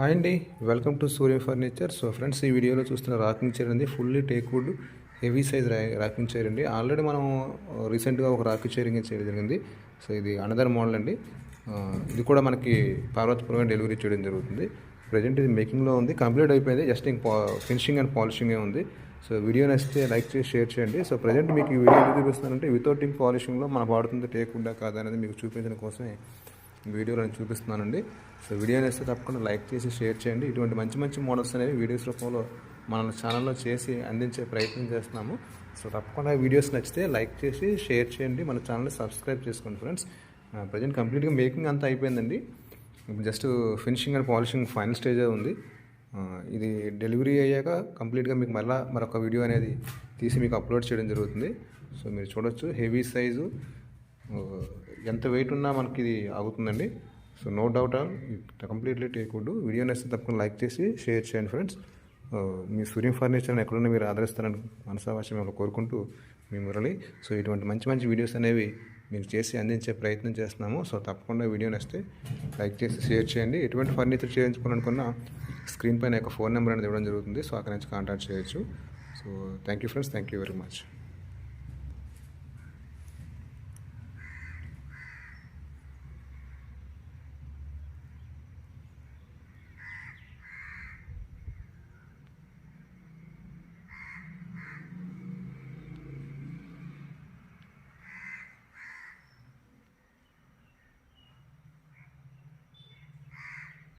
Hi అండి. Welcome to Surya furniture. So friends ఈ వీడియోలో చూస్తున్న రాకింగ్ చైర్ అండి fully teak wood heavy size rocking chair అండి ఆల్రెడీ మనం రీసెంట్గా ఒక రాకింగ్ చైరింగ్ చేయడం జరిగింది. సో ఇది అనదర్ మోడల్ అండి. ఇది కూడా మనకి పార్వతీపురంగా డెలివరీ చేయడం జరుగుతుంది. ప్రజెంట్ ఇది మేకింగ్లో ఉంది. కంప్లీట్ అయిపోయింది. జస్ట్ ఇంక ఫినిషింగ్ అండ్ పాలిషింగే ఉంది. సో వీడియో నచ్చితే లైక్ చేసి షేర్ చేయండి. సో ప్రజెంట్ మీకు ఈ వీడియో చూపిస్తానంటే వితౌట్ ఇంక్ పాలిషింగ్లో మన వాడుతుంది టేక్ ఉందా కాదా అనేది మీకు చూపించడం కోసమే వీడియోలో నేను చూపిస్తున్నానండి. సో వీడియో నచ్చితే తప్పకుండా లైక్ చేసి షేర్ చేయండి. ఇటువంటి మంచి మంచి మోడల్స్ అనేవి వీడియోస్ రూపంలో మన ఛానల్లో చేసి అందించే ప్రయత్నం చేస్తున్నాము. సో తప్పకుండా వీడియోస్ నచ్చితే లైక్ చేసి షేర్ చేయండి. మన ఛానల్ని సబ్స్క్రైబ్ చేసుకోండి ఫ్రెండ్స్. ప్రజెంట్ కంప్లీట్గా మేకింగ్ అంతా అయిపోయిందండి. Just finishing and polishing final stage ఉంది. ఇది డెలివరీ అయ్యాక కంప్లీట్గా మీకు మళ్ళీ మరొక వీడియో అనేది తీసి మీకు అప్లోడ్ చేయడం జరుగుతుంది. సో మీరు చూడొచ్చు హెవీ సైజు. ఎంత వెయిట్ ఉన్నా మనకి ఇది ఆగుతుందండి. So no doubt all completely teak wood video నచ్చితే తప్పకుండా లైక్ చేసి షేర్ చేయండి ఫ్రెండ్స్ మీ సూర్యం ఫర్నిచర్ని ఎక్కడున్నా మీరు ఆదరిస్తారని మనసావాసం మిమ్మల్ని కోరుకుంటూ మీ మురళి. సో ఇటువంటి మంచి మంచి వీడియోస్ అనేవి మీకు చేసి అందించే ప్రయత్నం చేస్తున్నాము. సో తప్పకుండా వీడియో నచ్చితే లైక్ చేసి షేర్ చేయండి. ఎటువంటి ఫర్నిచర్ చేయించుకోవాలనుకున్నా స్క్రీన్ పైన యొక్క ఫోన్ నెంబర్ అనేది ఇవ్వడం జరుగుతుంది. సో అక్కడ నుంచి కాంటాక్ట్ చేయొచ్చు. So thank you friends thank you very much